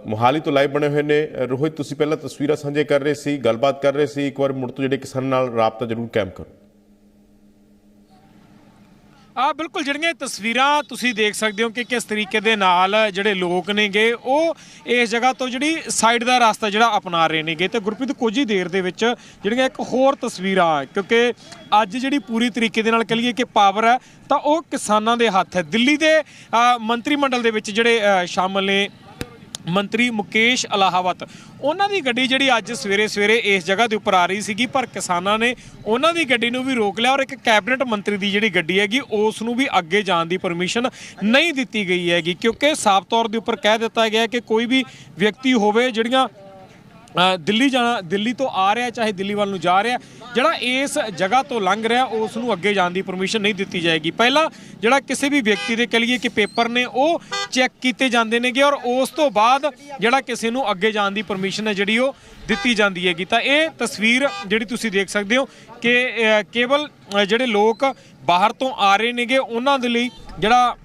ਮੋਹਾਲੀ ਤੋਂ ਲਾਈਵ ਬਣੇ ਹੋਏ ਨੇ। ਰੋਹਿਤ ਤੁਸੀਂ ਪਹਿਲਾਂ ਤਸਵੀਰਾਂ ਸਾਂਝੇ ਕਰ ਰਹੇ ਸੀ ਗੱਲਬਾਤ ਕਰ ਰਹੇ ਸੀ ਇੱਕ ਵਾਰ ਮੁੜ ਤੋਂ ਜਿਹੜੇ ਕਿਸਾਨਾਂ ਨਾਲ ਰਾਬਤਾ ਜ਼ਰੂਰ ਕਾਇਮ ਕਰੋ। ਆ ਬਿਲਕੁਲ ਜਿਹੜੀਆਂ ਤਸਵੀਰਾਂ ਤੁਸੀਂ ਦੇਖ ਸਕਦੇ ਹੋ ਕਿ ਕਿਸ ਤਰੀਕੇ ਦੇ ਨਾਲ ਜਿਹੜੇ ਲੋਕ ਨੇਗੇ ਉਹ ਇਸ ਜਗ੍ਹਾ ਤੋਂ ਜਿਹੜੀ ਸਾਈਡ ਦਾ ਰਸਤਾ ਜਿਹੜਾ ਅਪਣਾ ਰਹੇ ਨੇਗੇ। ਤੇ ਗੁਰਪ੍ਰੀਤ ਕੁਝ ਹੀ ਦੇਰ ਦੇ ਵਿੱਚ ਜਿਹੜੀਆਂ ਇੱਕ ਹੋਰ ਤਸਵੀਰਾਂ ਕਿਉਂਕਿ ਅੱਜ ਜਿਹੜੀ ਪੂਰੀ ਤਰੀਕੇ ਦੇ ਨਾਲ ਕਹੀਏ ਕਿ ਪਾਵਰ ਹੈ ਤਾਂ ਉਹ ਕਿਸਾਨਾਂ ਦੇ ਹੱਥ ਹੈ। ਦਿੱਲੀ ਦੇ ਅ, ਮੰਤਰੀ ਮੰਡਲ ਦੇ ਵਿੱਚ ਜਿਹੜੇ ਅ, ਸ਼ਾਮਲ ਨੇ। ਮੰਤਰੀ ਮੁਕੇਸ਼ ਅਲਾਹਾਵਤ। ਉਹਨਾਂ ਦੀ ਗੱਡੀ ਜਿਹੜੀ ਅੱਜ ਸਵੇਰੇ ਸਵੇਰੇ ਇਸ ਜਗ੍ਹਾ ਦੇ ਉੱਪਰ ਆ ਰਹੀ ਸੀਗੀ, ਪਰ ਕਿਸਾਨਾਂ ਨੇ ਉਹਨਾਂ ਦੀ ਗੱਡੀ ਨੂੰ ਵੀ ਰੋਕ ਲਿਆ ਔਰ ਇੱਕ ਕੈਬਨਿਟ ਮੰਤਰੀ ਦੀ ਜਿਹੜੀ ਗੱਡੀ ਹੈਗੀ, ਉਸ ਨੂੰ ਵੀ ਅੱਗੇ ਜਾਣ ਦੀ ਪਰਮਿਸ਼ਨ ਨਹੀਂ ਦਿੱਤੀ ਗਈ ਹੈਗੀ। ਕਿਉਂਕਿ ਸਾਫ਼ ਤੌਰ ਦੇ ਉੱਪਰ ਕਹਿ ਦਿੱਤਾ ਗਿਆ ਕਿ ਕੋਈ ਵੀ ਵਿਅਕਤੀ ਹੋਵੇ, ਜਿਹੜੀਆਂ ਦਿੱਲੀ ਜਾਣਾ, ਦਿੱਲੀ ਤੋਂ ਆ ਰਿਹਾ, ਚਾਹੇ ਦਿੱਲੀ ਵੱਲ ਨੂੰ ਜਾ ਰਿਹਾ, ਜਿਹੜਾ ਇਸ ਜਗ੍ਹਾ ਤੋਂ ਲੰਘ ਰਿਹਾ, ਉਸ ਨੂੰ ਅੱਗੇ ਜਾਣ ਦੀ ਪਰਮਿਸ਼ਨ ਨਹੀਂ ਦਿੱਤੀ ਜਾਏਗੀ। ਪਹਿਲਾਂ ਜਿਹੜਾ ਕਿਸੇ ਵੀ ਵਿਅਕਤੀ ਦੇ ਕਹ ਲਈਏ ਕਿ ਪੇਪਰ ਨੇ, ਉਹ ਚੈੱਕ ਕੀਤੇ ਜਾਂਦੇ ਨੇਗੇ ਔਰ ਉਸ ਤੋਂ ਬਾਅਦ ਜਿਹੜਾ ਕਿਸੇ ਨੂੰ ਅੱਗੇ ਜਾਣ ਦੀ ਪਰਮਿਸ਼ਨ ਹੈ, ਜਿਹੜੀ ਉਹ ਦਿੱਤੀ ਜਾਂਦੀ ਹੈਗੀ। ਤਾਂ ਇਹ ਤਸਵੀਰ ਜਿਹੜੀ ਤੁਸੀਂ ਦੇਖ ਸਕਦੇ ਹੋ ਕਿ ਕੇਵਲ ਜਿਹੜੇ ਲੋਕ ਬਾਹਰ ਤੋਂ ਆ ਰਹੇ ਨੇਗੇ, ਉਹਨਾਂ ਦੇ ਲਈ ਜਿਹੜਾ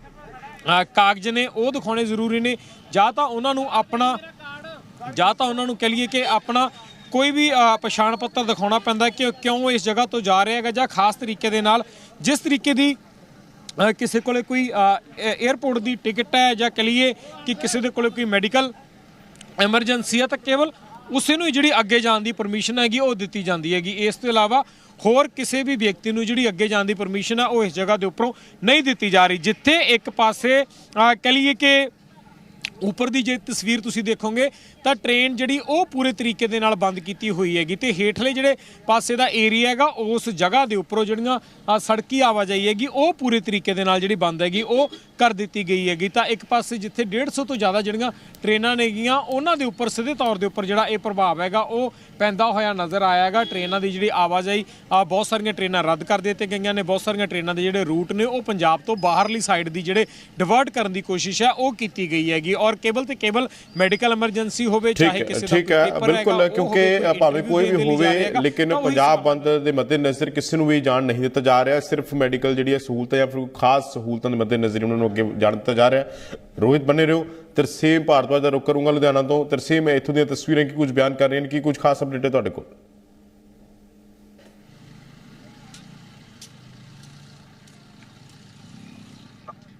ਕਾਗਜ਼ ਨੇ, ਉਹ ਦਿਖਾਉਣੇ ਜ਼ਰੂਰੀ ਨੇ। ਜਾਂ ਤਾਂ ਉਹਨਾਂ ਨੂੰ ਆਪਣਾ ਜਾਂ ਤਾਂ ਉਹਨਾਂ ਨੂੰ ਕਹ ਲਈਏ ਕਿ ਆਪਣਾ ਕੋਈ ਵੀ ਪਛਾਣ ਪੱਤਰ ਦਿਖਾਉਣਾ ਪੈਂਦਾ ਕਿ ਕਿਉਂ ਇਸ ਜਗ੍ਹਾ ਤੋਂ ਜਾ ਰਿਹਾ ਹੈਗਾ ਜਾਂ ਖਾਸ ਤਰੀਕੇ ਦੇ ਨਾਲ ਜਿਸ ਤਰੀਕੇ ਦੀ ਕਿਸੇ ਕੋਲੇ ਕੋਈ 에ਅਰਪੋਰਟ ਦੀ ਟਿਕਟ ਹੈ ਜਾਂ ਕਹ ਲਈਏ ਕਿ ਕਿਸੇ ਦੇ ਕੋਲੇ ਕੋਈ ਮੈਡੀਕਲ ਐਮਰਜੈਂਸੀ ਹੈ ਤਾਂ ਕੇਵਲ ਉਸੇ ਨੂੰ ਜਿਹੜੀ ਅੱਗੇ ਜਾਣ ਦੀ ਪਰਮਿਸ਼ਨ ਹੈਗੀ ਉਹ ਦਿੱਤੀ ਜਾਂਦੀ ਹੈਗੀ। ਇਸ ਤੋਂ ਇਲਾਵਾ ਹੋਰ ਕਿਸੇ ਵੀ ਵਿਅਕਤੀ ਨੂੰ ਜਿਹੜੀ ਅੱਗੇ ਜਾਣ ਦੀ ਪਰਮਿਸ਼ਨ ਹੈ ਉਹ ਇਸ ਜਗ੍ਹਾ ਦੇ ਉੱਪਰੋਂ ਨਹੀਂ ਦਿੱਤੀ ਜਾ ਰਹੀ। ਜਿੱਥੇ ਇੱਕ ਪਾਸੇ ਅ, ਕਹ ਲਈਏ ਕਿ ਉੱਪਰ ਦੀ ਜੇ ਤਸਵੀਰ ਤੁਸੀਂ ਦੇਖੋਗੇ ਤਾਂ ਟ੍ਰੇਨ ਜਿਹੜੀ ਉਹ ਪੂਰੇ ਤਰੀਕੇ ਦੇ ਨਾਲ ਬੰਦ ਕੀਤੀ ਹੋਈ ਹੈਗੀ ਤੇ ਹੇਠਲੇ ਜਿਹੜੇ ਪਾਸੇ ਦਾ ਏਰੀਆ ਹੈਗਾ, ਉਸ ਜਗ੍ਹਾ ਦੇ ਉੱਪਰੋਂ ਜਿਹੜੀਆਂ ਸੜਕੀ ਆਵਾਜਾਈ ਹੈਗੀ, ਉਹ ਪੂਰੇ ਤਰੀਕੇ ਦੇ ਨਾਲ ਜਿਹੜੀ ਬੰਦ ਹੈਗੀ, ਉਹ ਕਰ ਦਿੱਤੀ ਗਈ ਹੈਗੀ। ਤਾਂ ਇੱਕ ਪਾਸੇ ਜਿੱਥੇ 150 ਤੋਂ ਜ਼ਿਆਦਾ ਜਿਹੜੀਆਂ ਟ੍ਰੇਨਾਂ ਨੇਗੀਆਂ ਉਹਨਾਂ ਦੇ ਉੱਪਰ ਸਿੱਧੇ ਤੌਰ ਦੇ ਉੱਪਰ ਜਿਹੜਾ ਇਹ ਪ੍ਰਭਾਵ ਹੈਗਾ, ਉਹ ਪੈਂਦਾ ਹੋਇਆ ਨਜ਼ਰ ਆਇਆ ਹੈਗਾ। ਟ੍ਰੇਨਾਂ ਦੀ ਜਿਹੜੀ ਆਵਾਜਾਈ ਬਹੁਤ ਸਾਰੀਆਂ ਟ੍ਰੇਨਾਂ ਰੱਦ ਕਰ ਦਿੱਤੇ ਗਈਆਂ ਨੇ, ਬਹੁਤ ਸਾਰੀਆਂ ਟ੍ਰੇਨਾਂ ਦੇ ਜਿਹੜੇ ਰੂਟ ਨੇ, ਉਹ ਪੰਜਾਬ ਤੋਂ ਬਾਹਰਲੀ ਸਾਈਡ ਦੀ ਜਿਹੜੇ ਡਿਵਰਟ ਕਰਨ ਦੀ ਕੋਸ਼ਿਸ਼ ਹੈ, ਉਹ ਕੀਤੀ ਗਈ ਹੈਗੀ। ਔਰ ਕੇਵਲ ਤੇ ਕੇਵਲ ਮੈਡੀਕਲ ਐਮਰਜੈਂਸੀ ਹੋਵੇ ਚਾਹੇ ਕਿਸੇ ਦਾ ਠੀਕ ਹੈ ਬਿਲਕੁਲ ਕਿਉਂਕਿ ਭਾਵੇਂ ਕੋਈ ਵੀ ਹੋਵੇ ਰਿਹਾ ਲੇਕਿਨ ਪੰਜਾਬ ਬੰਦ ਦੇ ਮੱਦੇਨਜ਼ਰ ਕਿਸੇ ਨੂੰ ਵੀ ਜਾਣ ਨਹੀਂ ਦਿੱਤਾ ਜਾ ਰਿਹਾ ਸਿਰਫ ਮੈਡੀਕਲ ਜਿਹੜੀ ਹੈ ਸਹੂਲਤ ਜਾਂ ਫਿਰ ਖਾਸ ਸਹੂਲਤਾਂ ਦੇ ਮੱਦੇਨਜ਼ਰ ਉਹਨਾਂ ਨੂੰ ਅੱਗੇ ਜਾਣ ਦਿੱਤਾ ਜਾ ਰਿਹਾ। ਰੋਹਿਤ ਬਣੇ ਰਹੋ। ਤਰਸੇਮ ਭਾਰਤਵਾਜ ਦਾ ਰੁਕ ਕਰੂੰਗਾ ਲੁਧਿਆਣਾ ਤੋਂ ਤਰਸੇਮ ਇੱਥੋਂ ਦੀਆਂ ਤਸਵੀਰਾਂ ਕੀ ਕੁਝ ਬਿਆਨ ਕਰ ਰਹੀਆਂ ਨੇ ਕੀ ਕੁਝ ਖਾਸ ਅਪਡੇਟ ਹੈ ਤੁਹਾਡੇ ਕੋਲ?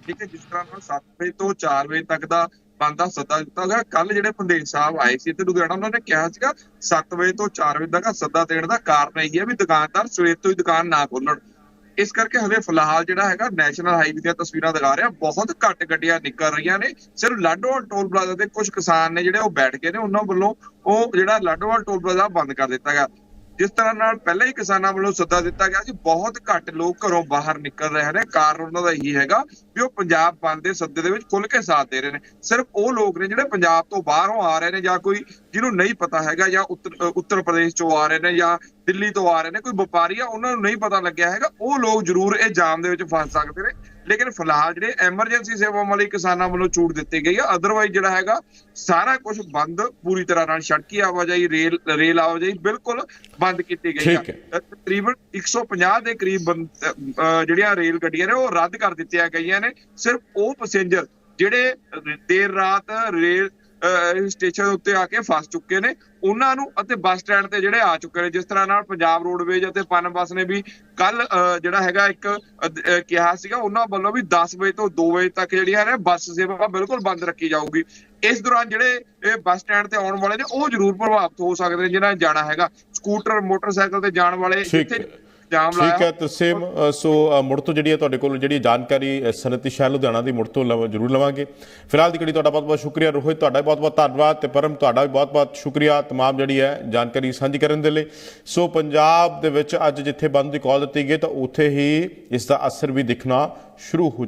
ਠੀਕ ਹੈ ਜਿਸ ਤਰ੍ਹਾਂ ਨਾਲ 7 ਵਜੇ ਤੋਂ 4 ਵਜੇ ਤੱਕ ਦਾ ਬੰਦਾ ਸੱਦਾ ਦਿੱਤਾ ਗਿਆ ਕੱਲ ਜਿਹੜੇ ਪੰਦੇਸ਼ ਸਾਹਿਬ ਆਏ ਸੀ ਤੇ ਲੁਧਿਆਣਾ, ਉਹਨਾਂ ਨੇ ਕਿਹਾ ਸੀਗਾ 7 ਵਜੇ ਤੋਂ 4 ਵਜੇ ਤੱਕ ਸੱਦਾ ਦੇਣ ਦਾ ਕਾਰਨ ਇਹ ਹੈ ਵੀ ਦੁਕਾਨਦਾਰ ਸਵੇਰ ਤੋਂ ਹੀ ਦੁਕਾਨ ਨਾ ਖੋਲਣ ਇਸ ਕਰਕੇ ਹਲੇ ਫਿਲਹਾਲ ਜਿਹੜਾ ਹੈਗਾ ਨੈਸ਼ਨਲ ਹਾਈਵੇ ਦੀਆਂ ਤਸਵੀਰਾਂ ਦਿਖਾ ਰਿਹਾ, ਬਹੁਤ ਘੱਟ ਗੱਡੀਆਂ ਨਿਕਲ ਰਹੀਆਂ ਨੇ। ਸਿਰਫ ਲਾਡੋਵਾਲ ਟੋਲ ਪਲਾਜ਼ਾ ਤੇ ਕੁਝ ਕਿਸਾਨ ਨੇ ਜਿਹੜੇ ਉਹ ਬੈਠ ਗਏ ਨੇ, ਉਹਨਾਂ ਵੱਲੋਂ ਉਹ ਜਿਹੜਾ ਲਾਡੋਵਾਲ ਟੋਲ ਪਲਾਜ਼ਾ ਬੰਦ ਕਰ ਦਿੱਤਾ ਗਿਆ। ਜਿਸ ਤਰ੍ਹਾਂ ਨਾਲ ਪਹਿਲਾਂ ਹੀ ਕਿਸਾਨਾਂ ਵੱਲੋਂ ਸੱਦਾ ਦਿੱਤਾ ਗਿਆ ਸੀ, ਬਹੁਤ ਘੱਟ ਲੋਕ ਘਰੋਂ ਬਾਹਰ ਨਿਕਲ ਰਹੇ ਨੇ। ਕਾਰਨ ਉਹਨਾਂ ਦਾ ਇਹੀ ਹੈਗਾ ਵੀ ਉਹ ਪੰਜਾਬ ਬੰਦ ਦੇ ਸੱਦੇ ਦੇ ਵਿੱਚ ਖੁੱਲ ਕੇ ਸਾਥ ਦੇ ਰਹੇ ਨੇ। ਸਿਰਫ ਉਹ ਲੋਕ ਨੇ ਜਿਹੜੇ ਪੰਜਾਬ ਤੋਂ ਬਾਹਰੋਂ ਆ ਰਹੇ ਨੇ ਜਾਂ ਕੋਈ ਜਿਹਨੂੰ ਨਹੀਂ ਪਤਾ ਹੈਗਾ ਜਾਂ ਉੱਤਰ ਉੱਤਰ ਪ੍ਰਦੇਸ਼ ਚੋਂ ਆ ਰਹੇ ਨੇ ਜਾਂ ਦਿੱਲੀ ਤੋਂ ਆ ਰਹੇ ਨੇ, ਕੋਈ ਵਪਾਰੀ ਆ, ਉਹਨਾਂ ਨੂੰ ਨਹੀਂ ਪਤਾ ਲੱਗਿਆ ਹੈਗਾ। ਉਹ ਲੋਕ ਜ਼ਰੂਰ ਇਹ ਜਾਮ ਦੇ ਵਿੱਚ ਫਸ ਸਕਦੇ ਨੇ। ਲੇਕਿਨ ਫਿਲਹਾਲ ਜਿਹੜੇ ਐਮਰਜੈਂਸੀ ਸੇਵਾਵਾਂ ਵਾਲੇ ਕਿਸਾਨਾਂ ਵੱਲੋਂ ਛੂਟ ਦਿੱਤੀ ਗਈ ਆ ਅਦਰਵਾਈਜ਼ ਜਿਹੜਾ ਹੈਗਾ ਸਾਰਾ ਕੁਝ ਬੰਦ ਪੂਰੀ ਤਰ੍ਹਾਂ ਨਾਲ ਸੜਕੀ ਆਵਾਜਾਈ ਰੇਲ ਰੇਲ ਆਵਾਜਾਈ ਬਿਲਕੁਲ ਬੰਦ ਕੀਤੀ ਗਈ ਹੈ। ਤਕਰੀਬਨ 150 ਦੇ ਕਰੀਬ ਜਿਹੜੀਆਂ ਰੇਲ ਗੱਡੀਆਂ ਨੇ ਉਹ ਰੱਦ ਕਰ ਦਿੱਤੀਆਂ ਗਈਆਂ ਨੇ ਸਿਰਫ ਉਹ ਪੈਸੇਂਜਰ ਜਿਹੜੇ ਦੇਰ ਰਾਤ ਰੇਲ ਸਟੇਸ਼ਨ ਉੱਤੇ ਆ ਕੇ ਫਸ ਚੁੱਕੇ ਨੇ ਉਹਨਾਂ ਨੂੰ ਅਤੇ ਬੱਸ ਸਟੈਂਡ ਤੇ ਜਿਹੜੇ ਆ ਚੁੱਕੇ ਨੇ ਜਿਸ ਤਰ੍ਹਾਂ ਨਾਲ ਪੰਜਾਬ ਰੋਡਵੇਜ ਅਤੇ ਪਨ ਬੱਸ ਨੇ ਵੀ ਕੱਲ ਜਿਹੜਾ ਹੈਗਾ ਇੱਕ ਕਿਹਾ ਸੀਗਾ ਉਹਨਾਂ ਵੱਲੋਂ ਵੀ 10 ਵਜੇ ਤੋਂ 2 ਵਜੇ ਤੱਕ ਜਿਹੜੀਆਂ ਨੇ ਬੱਸ ਸੇਵਾ ਬਿਲਕੁਲ ਬੰਦ ਰੱਖੀ ਜਾਊਗੀ। ਇਸ ਦੌਰਾਨ ਜਿਹੜੇ ਇਹ ਬੱਸ ਸਟੈਂਡ ਤੇ ਆਉਣ ਵਾਲੇ ਨੇ ਉਹ ਜ਼ਰੂਰ ਪ੍ਰਭਾਵਿਤ ਹੋ ਸਕਦੇ ਨੇ ਜਿਨ੍ਹਾਂ ਨੇ ਜਾਣਾ ਹੈਗਾ। ਸਕੂਟਰ ਮੋਟਰਸਾਈਕਲ ਤੇ ਜਾਣ ਵਾਲੇ ਜਿੱਥੇ ਹੈ। ਜਾਮ ਲਾਇਆ ਠੀਕ ਹੈ ਤਰਸੇਮ ਅ, ਸੋ ਮੁੜ ਤੋਂ ਜਿਹੜੀ ਹੈ ਤੁਹਾਡੇ ਕੋਲ ਜਿਹੜੀ ਜਾਣਕਾਰੀ ਅ, ਸਨਅਤੀ ਸ਼ਹਿਰ ਲੁਧਿਆਣਾ ਦੀ ਮੁੜ ਤੋਂ ਲਵ- ਜ਼ਰੂਰ ਲਵਾਂਗੇ ਫਿਲਹਾਲ ਦੀ ਘੜੀ ਤੁਹਾਡਾ ਬਹੁਤ ਬਹੁਤ ਸ਼ੁਕਰੀਆ ਰੋਹਿਤ ਤੁਹਾਡਾ ਵੀ ਬਹੁਤ ਬਹੁਤ ਧੰਨਵਾਦ ਤੇ ਪਰਮ ਤੁਹਾਡਾ ਵੀ ਬਹੁਤ ਬਹੁਤ ਸ਼ੁਕਰੀਆ ਤਮਾਮ ਜਿਹੜੀ ਹੈ ਜਾਣਕਾਰੀ ਸਾਂਝੀ ਕਰਨ ਦੇ ਲਈ ਸੋ ਪੰਜਾਬ ਦੇ ਵਿੱਚ ਅੱਜ ਜਿੱਥੇ ਬੰਦ ਦੀ ਕਾਲ ਦਿੱਤੀ ਗਈ ਤਾਂ ਉੱਥੇ ਹੀ ਇਸ ਦਾ ਅਸਰ ਵੀ ਦਿਖਣਾ ਸ਼ੁਰੂ ਹੋ